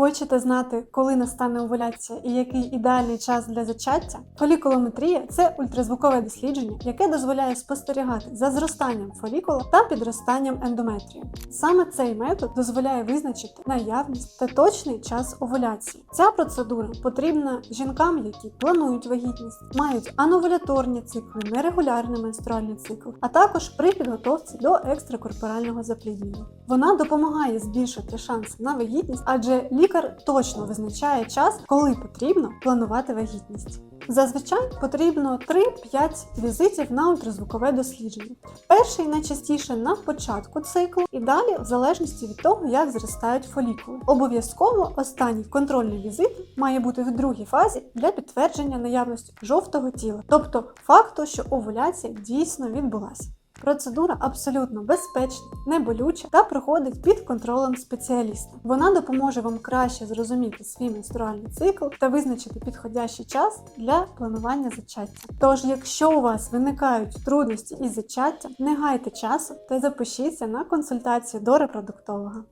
Хочете знати, коли настане овуляція і який ідеальний час для зачаття? Фолікулометрія це ультразвукове дослідження, яке дозволяє спостерігати за зростанням фолікула та підростанням ендометрію. Саме цей метод дозволяє визначити наявність та точний час овуляції. Ця процедура потрібна жінкам, які планують вагітність, мають ановуляторні цикли, нерегулярний менструальний цикл, а також при підготовці до екстракорпорального запліднення. Вона допомагає збільшити шанси на вагітність, адже лікар точно визначає час, коли потрібно планувати вагітність. Зазвичай потрібно 3-5 візитів на ультразвукове дослідження. Перший найчастіше на початку циклу, і далі в залежності від того, як зростають фолікули. Обов'язково останній контрольний візит має бути в другій фазі для підтвердження наявності жовтого тіла, тобто факту, що овуляція дійсно відбулася. Процедура абсолютно безпечна, неболюча та проходить під контролем спеціаліста. Вона допоможе вам краще зрозуміти свій менструальний цикл та визначити підходящий час для планування зачаття. Тож, якщо у вас виникають трудності із зачаттям, не гайте часу та запишіться на консультацію до репродуктолога.